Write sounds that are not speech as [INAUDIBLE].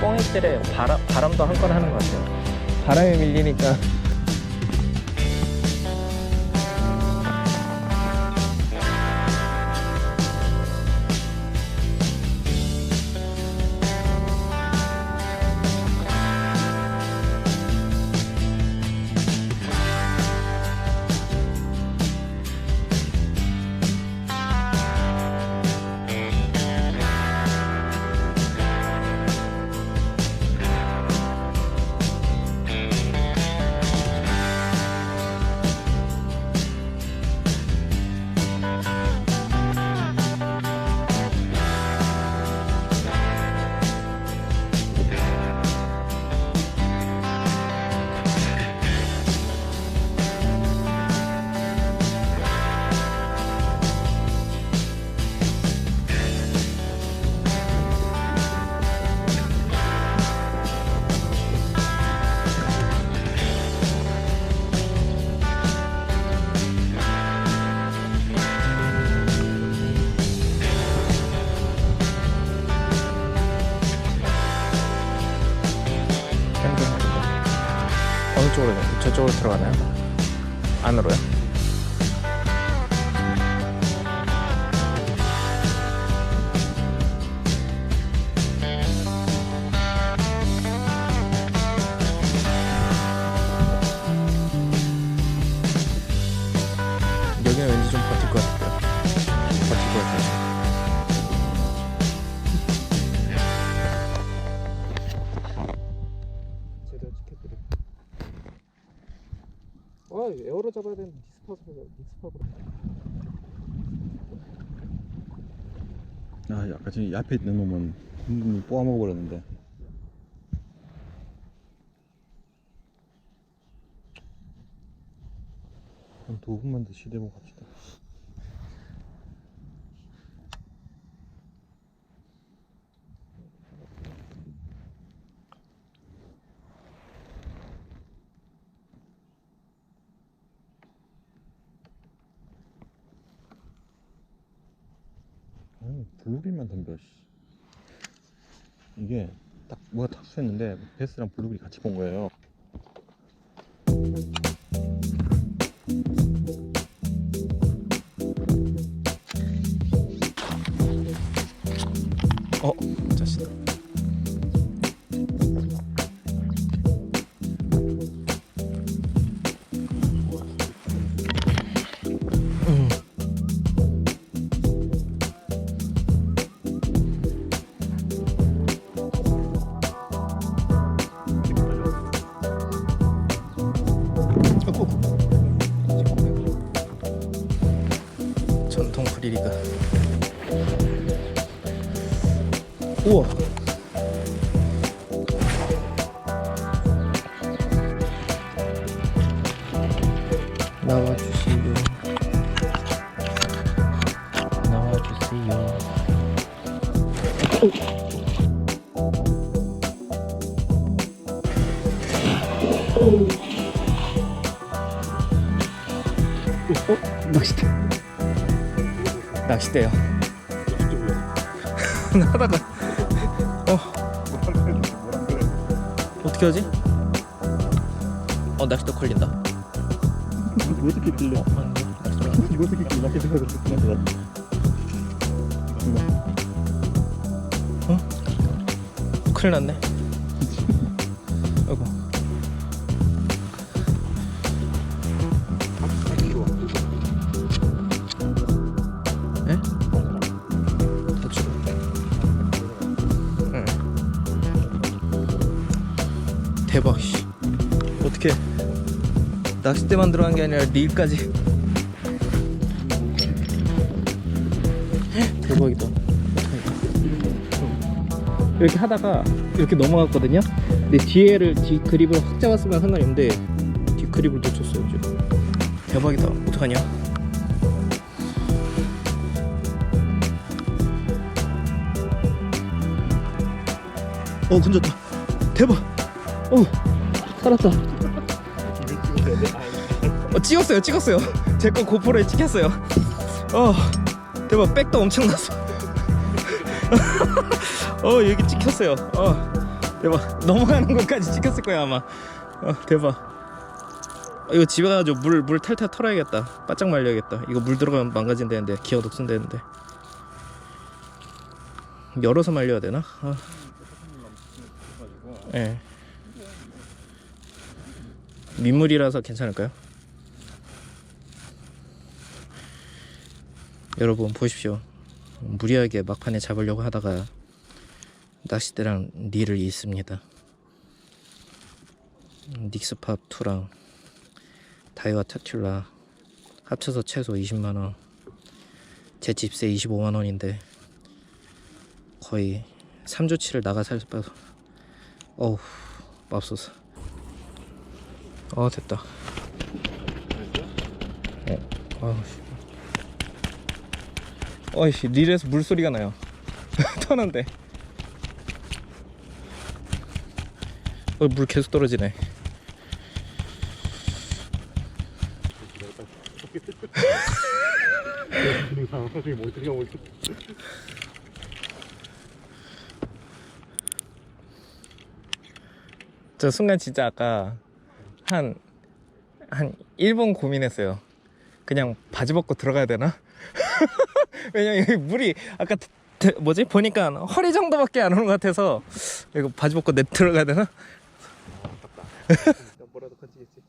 뻥이들에 바람, 바람도 한건 하는 것 같아요. 바람에 밀리니까 어느 쪽으로 가- 저쪽으로 들어가나요? 안으로요? 아, 에어로 잡아야 되는데 닉스팝으로 닉스팝으로. 아, 아까 전에 앞에 있는 놈은 음, 뽑아 먹어 버렸는데. 한 두 분만 더 시대보고 갑시다. 아유, 블루길만 덤벼, 씨. 이게 딱 뭐가 탁수했는데 베스랑 블루길이 같이 본 거예요. 프리리그. 우와. 나와주세요. 나와주세요. 어? 낚싯대. 낚싯대요. [LAUGHS] 하다가 어떻게 하지? 어 낚싯대 걸린다. 이거 어떻게 들려? 이거 어떻게? 이렇게 생각을 큰일 났네. [LAUGHS] 아이고. 대박. 씨. 어떻게 낚싯대만 들어간 게 아니라 릴까지. 대박이다. 이렇게 하다가 이렇게 넘어갔거든요. 근데 뒤에를 뒤 그립을 확 잡았으면 상관이 없는데 뒤 그립을 놓쳤어요 지금. 대박이다. 어떡하냐? 어 건졌다. 대박. 어 살았다. 어 찍었어요 찍었어요. 제 거 고프로에 찍혔어요. 어 대박 백도 엄청 났어. [LAUGHS] 어 여기 찍혔어요. 어 대박 넘어가는 것까지 찍혔을 거야 아마 어, 대박 어, 이거 집에 가가지고 물, 물 탈탈 털어야겠다 바짝 말려야겠다 이거 물 들어가면 망가진다는데 기어 독순다는데 열어서 말려야 되나? 아. 예. 민물이라서 괜찮을까요? 여러분 보십시오. 무리하게 막판에 잡으려고 하다가 낚싯대랑 릴을 잃습니다. 닉스팝 2랑 다이와 타툴라 합쳐서 최소 20만원 제 집세 25만원인데 거의 3조치를 나가 살 빠서 어우 맙소사 어 됐다. 어 아우 씨. 어이씨 릴에서 물소리가 나요. [LAUGHS] 터는데. 어, 물 계속 떨어지네. [LAUGHS] 저 순간 진짜 아까 한, 한 1분 고민했어요. 그냥 바지 벗고 들어가야 되나? [LAUGHS] 왜냐면 여기 물이 아까 대- 뭐지? 보니까 허리 정도밖에 안 오는 것 같아서 이거 바지 벗고 내 들어가야 되나? [LAUGHS] 뭐라도 건지겠지